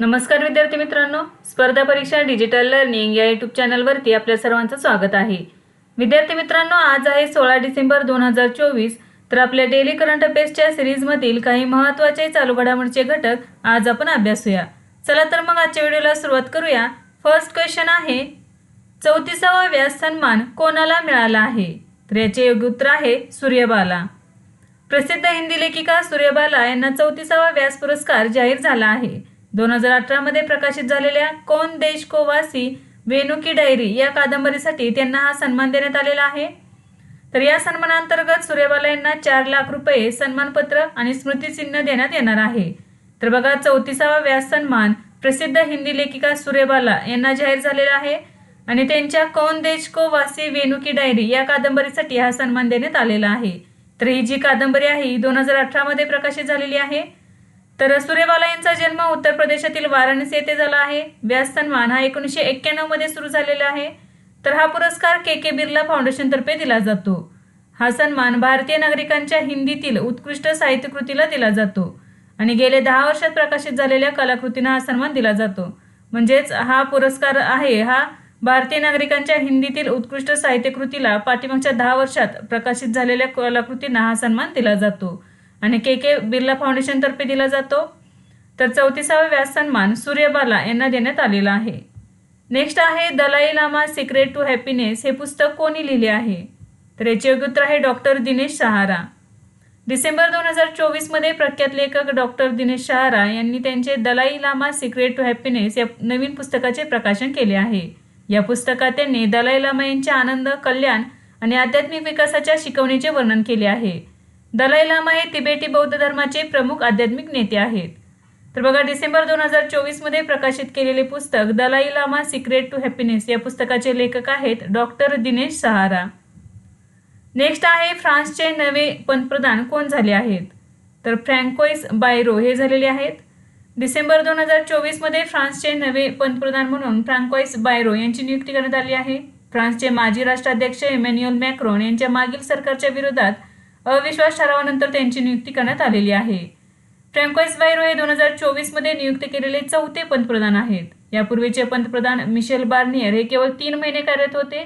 नमस्कार विद्यार्थी मित्रांनो. स्पर्धा परीक्षा डिजिटल लर्निंग या यूट्यूब चॅनलवरती आपल्या सर्वांचं स्वागत आहे. विद्यार्थी मित्रांनो आज आहे सोळा डिसेंबर दोन हजार चोवीस. तर आपल्या डेली करंट अफेअर्सच्या सिरीजमधील काही महत्त्वाचे चालू घडामोडीचे घटक आज आपण अभ्यासूया. चला तर मग आजच्या व्हिडिओला सुरुवात करूया. फर्स्ट क्वेश्चन आहे चौतीसावा व्यास सन्मान कोणाला मिळाला आहे? तर याचे योग्य उत्तर आहे सूर्यबाला. प्रसिद्ध हिंदी लेखिका सूर्यबाला यांना चौतीसावा व्यास पुरस्कार जाहीर झाला आहे. दोन हजार अठरामध्ये प्रकाशित झालेल्या कोण देश को वासी वेणू की डायरी या कादंबरीसाठी त्यांना हा सन्मान देण्यात आलेला आहे. तर या सन्मानांतर्गत सूर्यवाला यांना चार लाख रुपये सन्मानपत्र आणि स्मृतिचिन्ह देण्यात येणार आहे. तर बघा चौतीसावा व्यास सन्मान प्रसिद्ध हिंदी लेखिका सूर्यबाला यांना जाहीर झालेला आहे आणि त्यांच्या कौन देश को वासी वेणू की डायरी या कादंबरीसाठी हा सन्मान देण्यात आलेला आहे. तर ही जी कादंबरी आहे ही दोन हजार अठरामध्ये प्रकाशित झालेली आहे. तर सुरेवाला यांचा जन्म उत्तर प्रदेशातील वाराणसी येथे झाला आहे. व्यास सन्मान हा एकोणीसशे एक्क्याण्णवमध्ये सुरू झालेला आहे. तर हा पुरस्कार के के बिर्ला फाउंडेशनतर्फे दिला जातो. हा सन्मान भारतीय नागरिकांच्या हिंदीतील उत्कृष्ट साहित्यकृतीला दिला जातो. आणि गेले दहा वर्षात प्रकाशित झालेल्या कलाकृतींना हा सन्मान दिला जातो. म्हणजेच हा पुरस्कार आहे. हा भारतीय नागरिकांच्या हिंदीतील उत्कृष्ट साहित्यकृतीला पाठीमागच्या दहा वर्षात प्रकाशित झालेल्या कलाकृतींना हा सन्मान दिला जातो. आणि के के बिर्ला फाउंडेशनतर्फे दिला जातो. तर चौतीसावा व्यास सन्मान सूर्यबाला यांना देण्यात आलेला आहे. नेक्स्ट आहे Dalai Lama secret to happiness हे पुस्तक कोणी लिहिले आहे? तर याचे योग्य उत्तर आहे डॉक्टर दिनेश सहारा. डिसेंबर दोन हजार चोवीसमध्ये प्रख्यात लेखक डॉक्टर दिनेश शहारा यांनी त्यांचे Dalai Lama secret to happiness या नवीन पुस्तकाचे प्रकाशन केले आहे. या पुस्तकात त्यांनी दलाई लामा यांच्या आनंद कल्याण आणि आध्यात्मिक विकासाच्या शिकवणीचे वर्णन केले आहे. दलाई लामा हे तिबेटी बौद्ध धर्माचे प्रमुख आध्यात्मिक नेते आहेत. तर बघा डिसेंबर दोन हजार चोवीसमध्ये प्रकाशित केलेले पुस्तक Dalai Lama secret to happiness या पुस्तकाचे लेखक आहेत डॉक्टर दिनेश सहारा. नेक्स्ट आहे फ्रान्सचे नवे पंतप्रधान कोण झाले आहेत? तर फ्रँकोइस बायरो हे झालेले आहेत. डिसेंबर दोन हजार चोवीसमध्ये फ्रान्सचे नवे पंतप्रधान म्हणून फ्रांकोइस बायरो यांची नियुक्ती करण्यात आली आहे. फ्रान्सचे माजी राष्ट्राध्यक्ष इमॅन्युअल मॅक्रोन यांच्या मागील सरकारच्या विरोधात अविश्वास ठरावानंतर त्यांची नियुक्ती करण्यात आलेली आहे. फ्रँकॉइस बायरो हे दोन हजार चोवीसमध्ये नियुक्त केलेले चौथे पंतप्रधान आहेत. यापूर्वीचे पंतप्रधान मिशेल बार्नियर हे केवळ तीन महिने कार्यरत होते.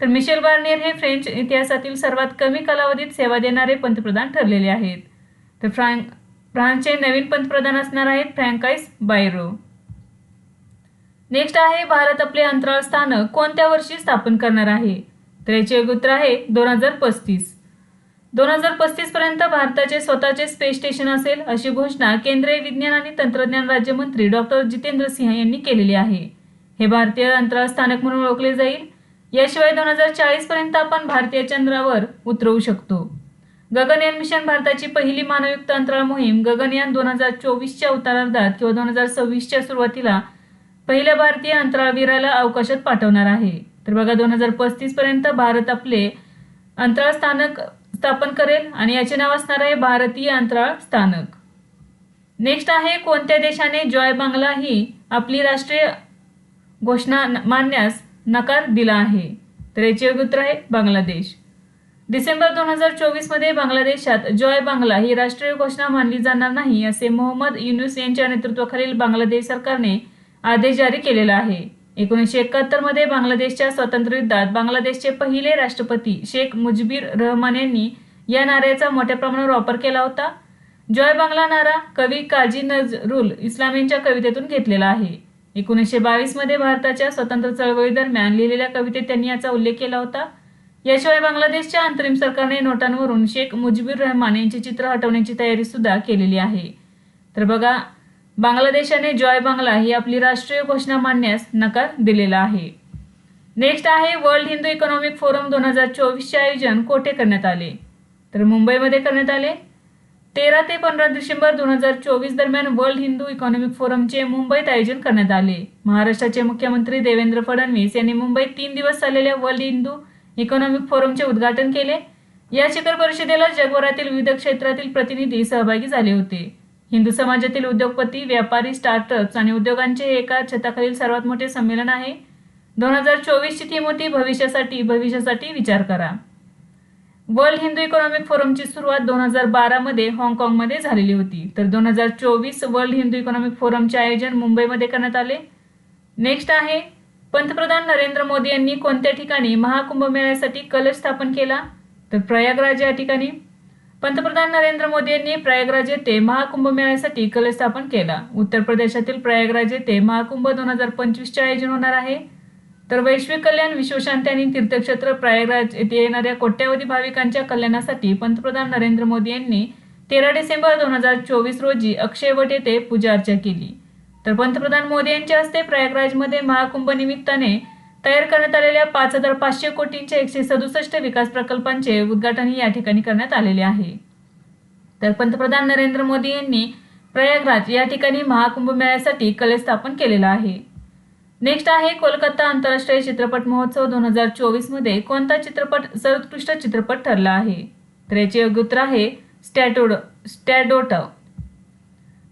तर मिशेल बार्नियर हे फ्रेंच इतिहासातील सर्वात कमी कालावधीत सेवा देणारे पंतप्रधान ठरलेले आहेत. तर फ्रांक फ्रान्सचे नवीन पंतप्रधान असणार आहेत फ्रँकाईस बायरो. नेक्स्ट आहे भारत आपले अंतराळ स्थानक कोणत्या वर्षी स्थापन करणार आहे? तर याचे उत्तर आहे दोन हजार पस्तीस. दोन हजार पस्तीस पर्यंत भारताचे स्वतःचे स्पेस स्टेशन असेल अशी घोषणा केंद्रीय विज्ञान आणि तंत्रज्ञान राज्यमंत्री डॉक्टर जितेंद्र सिंह यांनी केलेली आहे. हे भारतीय अंतराळ स्थानक म्हणून ओळखले जाईल. याशिवाय दोन हजार चाळीस पर्यंत आपण भारतीय चंद्रावर उतरवू शकतो. गगनयान मिशन भारताची पहिली मानवयुक्त अंतराळ मोहीम गगनयान दोन हजार चोवीसच्या उतारार्धात किंवा दोन हजार सव्वीसच्या सुरुवातीला पहिल्या भारतीय अंतराळवीराला अवकाशात पाठवणार आहे. तर बघा दोन हजार पस्तीस पर्यंत भारत आपले अंतराळ स्थानक स्थापन करेल आणि याचे नाव असणार आहे भारतीय अंतराळ स्थानक. नेक्स्ट आहे कोणत्या देशाने जॉय बांगला ही आपली राष्ट्रीय घोषणा मानण्यास नकार दिला आहे? तर याचे योग्य उत्तर आहे बांगलादेश. डिसेंबर दोन हजार चोवीसमध्ये बांगलादेशात जॉय बांगला ही राष्ट्रीय घोषणा मानली जाणार नाही असे मोहम्मद युनुस यांच्या नेतृत्वाखालील बांगलादेश सरकारने आदेश जारी केलेला आहे. एकोणीसशे एकाहत्तरमध्ये बांगलादेशच्या स्वातंत्र्ययुद्धात बांगलादेशचे पहिले राष्ट्रपती शेख मुजबीर रहमान यांनी या नाऱ्याचा मोठ्या प्रमाणावर वापर केला होता. जॉय बांगला नारा कवी काजी नजरुल इस्लाम यांच्या कवितेतून घेतलेला आहे. एकोणीसशे बावीसमध्ये भारताच्या स्वतंत्र चळवळीदरम्यान लिहिलेल्या कवितेत त्यांनी याचा उल्लेख केला होता. याशिवाय बांगलादेशच्या अंतरिम सरकारने नोटांवरून शेख मुजीबुर रहमान यांचे चित्र हटवण्याची तयारी सुद्धा केलेली आहे. तर बघा बांगलादेशाने जॉय बांगला ही आपली राष्ट्रीय घोषणा मानण्यास नकार दिलेला आहे. नेक्स्ट आहे वर्ल्ड हिंदू इकॉनॉमिक फोरम दोन हजार चोवीसचे आयोजन कोठे करण्यात आले? तर मुंबईमध्ये करण्यात आले. तेरा ते पंधरा डिसेंबर दोन हजार चोवीस दरम्यान वर्ल्ड हिंदू इकॉनॉमिक फोरमचे मुंबईत आयोजन करण्यात आले. महाराष्ट्राचे मुख्यमंत्री देवेंद्र फडणवीस यांनी मुंबईत तीन दिवस चाललेल्या वर्ल्ड हिंदू इकॉनॉमिक फोरमचे उद्घाटन केले. या शिखर परिषदेला जगभरातील विविध क्षेत्रातील प्रतिनिधी सहभागी झाले होते. हिंदू समाजातील उद्योगपती व्यापारी स्टार्टअप्स आणि उद्योगांचे एका छताखालील सर्वात मोठे संमेलन आहे. दोन हजार चोवीसची थीम होती भविष्यासाठी भविष्यासाठी विचार करा. वर्ल्ड हिंदू इकॉनॉमिक फोरमची सुरुवात दोन हजार बारामध्ये हाँगकाँगमध्ये झालेली होती. तर दोन हजार चोवीस वर्ल्ड हिंदू इकॉनॉमिक फोरमचे आयोजन मुंबईमध्ये करण्यात आले. नेक्स्ट आहे पंतप्रधान नरेंद्र मोदी यांनी कोणत्या ठिकाणी महाकुंभमेळ्यासाठी कलश स्थापन केला? तर प्रयागराज या ठिकाणी. पंतप्रधान नरेंद्र मोदी यांनी प्रयागराज येथे महाकुंभमेळ्यासाठी कलश स्थापन केला. उत्तर प्रदेशातील प्रयागराज येथे महाकुंभ दोन हजार पंचवीसचे आयोजन होणार आहे. तर वैश्विक कल्याण विश्वशांती आणि तीर्थक्षेत्र प्रयागराज येथे येणाऱ्या कोट्यावधी भाविकांच्या कल्याणासाठी पंतप्रधान नरेंद्र मोदी यांनी तेरा डिसेंबर दोन हजार चोवीस रोजी अक्षयवट येथे पूजा अर्चा केली. तर पंतप्रधान मोदी यांच्या हस्ते प्रयागराजमध्ये महाकुंभ निमित्ताने तयार करण्यात आलेल्या पाच हजार पाचशे कोटींच्या एकशे सदुसष्ट विकास प्रकल्पांचे उद्घाटनही या ठिकाणी करण्यात आलेले आहे. तर पंतप्रधान नरेंद्र मोदी यांनी प्रयागराज या ठिकाणी महाकुंभ मेळ्यासाठी कलश स्थापन केलेला आहे. नेक्स्ट आहे कोलकाता आंतरराष्ट्रीय चित्रपट महोत्सव दोन हजार चोवीसमध्ये कोणता चित्रपट सर्वोत्कृष्ट चित्रपट ठरला आहे? तर याचे योग्य उत्तर आहे स्टॅटोड स्टॅडोट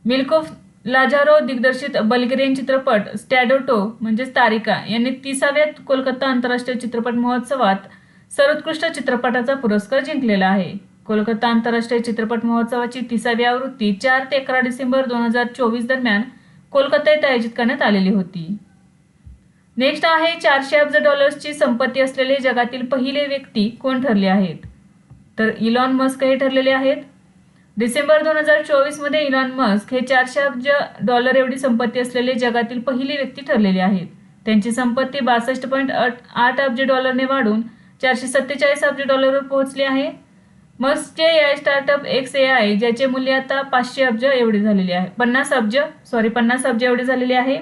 मिल्कोफ लाजारो दिग्दर्शित बल्गेरियन चित्रपट स्टॅडोटो म्हणजेच तारिका यांनी तिसाव्या कोलकाता आंतरराष्ट्रीय चित्रपट महोत्सवात सर्वोत्कृष्ट चित्रपटाचा पुरस्कार जिंकलेला आहे. कोलकाता आंतरराष्ट्रीय चित्रपट महोत्सवाची तिसावी आवृत्ती चार ते अकरा डिसेंबर दोन हजार चोवीस दरम्यान कोलकाता येथे आयोजित करण्यात आलेली होती. नेक्स्ट आहे चारशे अब्ज डॉलर्सची संपत्ती असलेले जगातील पहिले व्यक्ती कोण ठरले आहेत? तर इलॉन मस्क हे ठरलेले आहेत. डिसेंबर दोन हजार चोवीसमध्ये इलॉन मस्क हे चारशे अब्ज डॉलर एवढी संपत्ती असलेले जगातील पहिली व्यक्ती ठरलेली आहेत. त्यांची संपत्ती बासष्ट पॉईंट आठ अब्ज डॉलरने वाढून चारशे सत्तेचाळीस अब्ज डॉलरवर पोहोचली आहे. मस्कचे A I startup X A I ज्याचे मूल्य आता पाचशे अब्ज एवढे झालेले आहे. पन्नास अब्ज सॉरी पन्नास अब्ज एवढे झालेले आहे.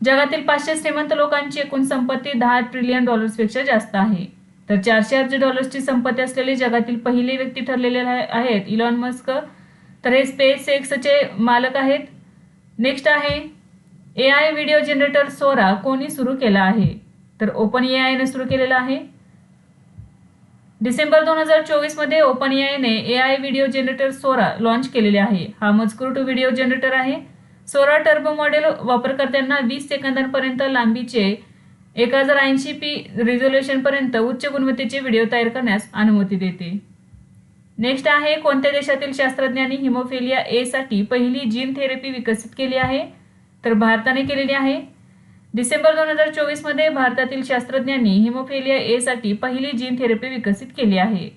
जगातील पाचशे श्रीमंत लोकांची एकूण संपत्ती दहा ट्रिलियन डॉलर्सपेक्षा जास्त आहे. तर चारशे अब्ज डॉलर्सची संपत्ती असलेले जगातील पहिली व्यक्ती ठरलेले आहेत इलॉन मस्क तर हे स्पेस एक्सचे मालक आहेत. नेक्स्ट आहे A I video generator Sora कोणी सुरू केला आहे? तर ओपन ए आयने सुरू केलेला आहे. डिसेंबर दोन हजार चोवीसमध्ये open A आयने A I video generator Sora launch केलेले आहे. हा मजकूर टू व्हिडिओ जनरेटर आहे. सोरा टर्बो मॉडेल वापरकर्त्यांना वीस सेकंदांपर्यंत लांबीचे एक हजार ऐंशी पी रिझोल्युशनपर्यंत उच्च गुणवत्तेचे व्हिडिओ तयार करण्यास अनुमती देते. नेक्स्ट आहे कोणत्या देशातील शास्त्रज्ञांनी हिमोफेलिया एसाठी पहिली जीन थेरपी विकसित केली आहे? तर भारताने केलेली आहे. डिसेंबर दोन हजार चोवीसमध्ये भारतातील शास्त्रज्ञांनी हिमोफेलिया एसाठी पहिली जीन थेरपी विकसित केली आहे.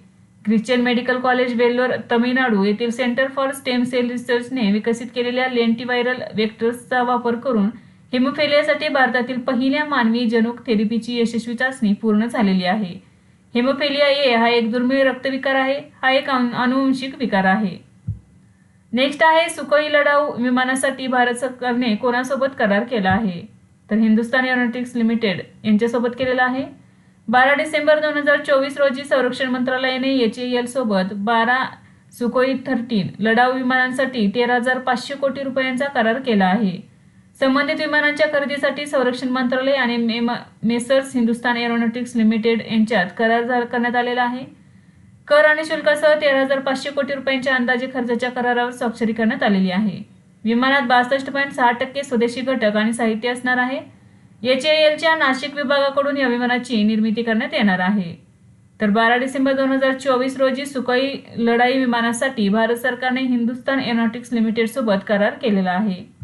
Christian Medical College Vellore Tamil Nadu येथील सेंटर फॉर स्टेम सेल रिसर्चने विकसित केलेल्या लेंटीव्हायरल वेक्टर्सचा वापर करून हेमोफेलियासाठी भारतातील पहिल्या मानवी जनुक थेरपीची यशस्वी चाचणी पूर्ण झालेली आहे. हेमोफेलिया ए हा एक दुर्मिळ रक्तविकार आहे. हा एक अनु- अनुवंशिक विकार आहे. नेक्स्ट आहे सुखोई लढाऊ विमानासाठी भारत सरकारने कोणासोबत करार केला आहे? तर हिंदुस्तान एरोनॉटिक्स लिमिटेड यांच्यासोबत केलेला आहे. बारा डिसेंबर दोन हजार चोवीस रोजी संरक्षण मंत्रालयाने एच एल सोबत बारा सुकोई थर्टीन लढाऊ विमानांसाठी तेरा हजार पाचशे कोटी रुपयांचा करार केला आहे. संबंधित विमानांच्या खरेदीसाठी संरक्षण मंत्रालय आणि मेसर्स हिंदुस्तान एरोनॉटिक्स लिमिटेड यांच्यात करार झा- करण्यात आलेला आहे. कर आणि शुल्कासह तेरा हजार पाचशे कोटी रुपयांच्या अंदाजे खर्चाच्या करारावर स्वाक्षरी करण्यात आलेली आहे. विमानात बासष्ट पॉईंट सहा टक्के स्वदेशी घटक आणि साहित्य असणार आहे. एच एलच्या नाशिक विभागाकडून या विमानाची निर्मिती करण्यात येणार आहे. तर बारा डिसेंबर दोन हजार चोवीस रोजी सुकाई लढाई विमानासाठी भारत सरकारने हिंदुस्तान एरोनॉटिक्स लिमिटेडसोबत करार केलेला आहे.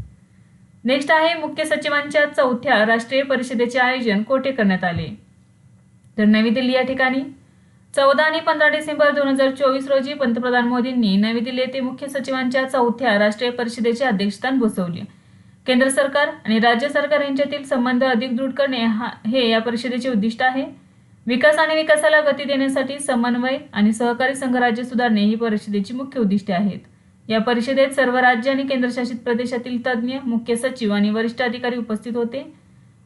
नेक्स्ट आहे मुख्य सचिवांच्या चौथ्या राष्ट्रीय परिषदेचे आयोजन कोठे करण्यात आले? तर नवी दिल्ली या ठिकाणी. चौदा आणि पंधरा डिसेंबर दोन हजार चोवीस रोजी पंतप्रधान मोदींनी नवी दिल्ली येथे मुख्य सचिवांच्या चौथ्या राष्ट्रीय परिषदेचे अध्यक्षस्थान बसवले केंद्र सरकार आणि राज्य सरकार यांच्यातील संबंध अधिक दृढ करणे हा हे या परिषदेचे उद्दिष्ट आहे. विकास आणि विकासाला गती देण्यासाठी समन्वय आणि सहकारी संघराज्य सुधारणे ही परिषदेची मुख्य उद्दिष्टे आहेत. या परिषदेत सर्व राज्य आणि केंद्रशासित प्रदेशातील तज्ज्ञ मुख्य सचिव आणि वरिष्ठ अधिकारी उपस्थित होते.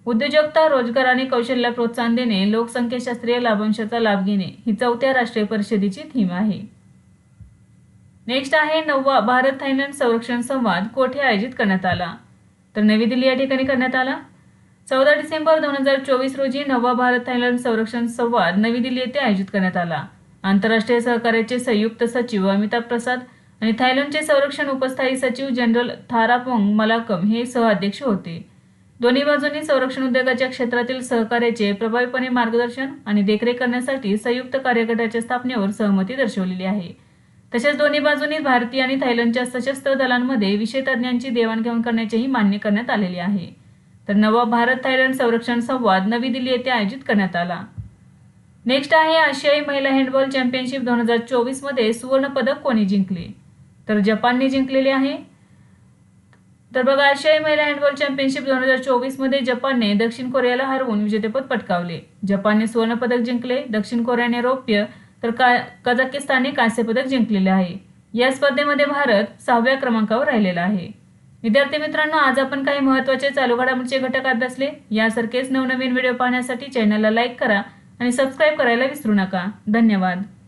उद्योजकता रोजगार आणि कौशल्य प्रोत्साहन देणे लोकसंख्याशास्त्रीय लाभांशाचा लाभ घेणे ही चौथ्या राष्ट्रीय परिषदेची थीम आहे. नेक्स्ट आहे नववा भारत थायलंड संरक्षण संवाद कोठे आयोजित करण्यात आला? तर नवी दिल्ली या ठिकाणी करण्यात आला. चौदा डिसेंबर दोन हजार चोवीस रोजी नववा भारत थायलंड संरक्षण संवाद नवी दिल्ली येथे आयोजित करण्यात आला. आंतरराष्ट्रीय सहकार्याचे संयुक्त सचिव अमिताभ प्रसाद आणि थायलंडचे संरक्षण उपस्थायी सचिव जनरल थारापोंग मलाकम हे सहअध्यक्ष होते. दोन्ही बाजूंनी संरक्षण उद्योगाच्या क्षेत्रातील सहकार्याचे प्रभावीपणे मार्गदर्शन आणि देखरेख करण्यासाठी संयुक्त कार्यगटाच्या स्थापनेवर सहमती दर्शवलेली आहे. तसेच दोन्ही बाजूंनी भारतीय आणि थायलंडच्या सशस्त्र दलांमध्ये विषय तज्ज्ञांची देवाणघेवाण करण्याचेही मान्य करण्यात आलेले आहे. तर नवा भारत थायलंड संरक्षण संवाद नवी दिल्ली येथे आयोजित करण्यात आला. नेक्स्ट आहे आशियाई महिला हँडबॉल चॅम्पियनशिप दोन हजार चोवीसमध्ये सुवर्णपदक कोणी जिंकले? तर जपानने जिंकलेले आहे. तर बघा आशियाई महिला हँडबॉल चॅम्पियनशिप दोन हजार चोवीसमध्ये जपानने दक्षिण कोरियाला हरवून विजेतेपद पटकावले. जपानने सुवर्णपदक जिंकले दक्षिण कोरियाने रौप्य तर का कझाकिस्तानने कांस्यपदक जिंकलेले आहे. या स्पर्धेमध्ये भारत सहाव्या क्रमांकावर राहिलेला आहे. विद्यार्थी मित्रांनो आज आपण काही महत्त्वाचे चालू घडामोडीचे घटक अभ्यासले. यासारखेच नवनवीन व्हिडिओ पाहण्यासाठी चॅनलला लाईक करा आणि सबस्क्राईब करायला विसरू नका. धन्यवाद.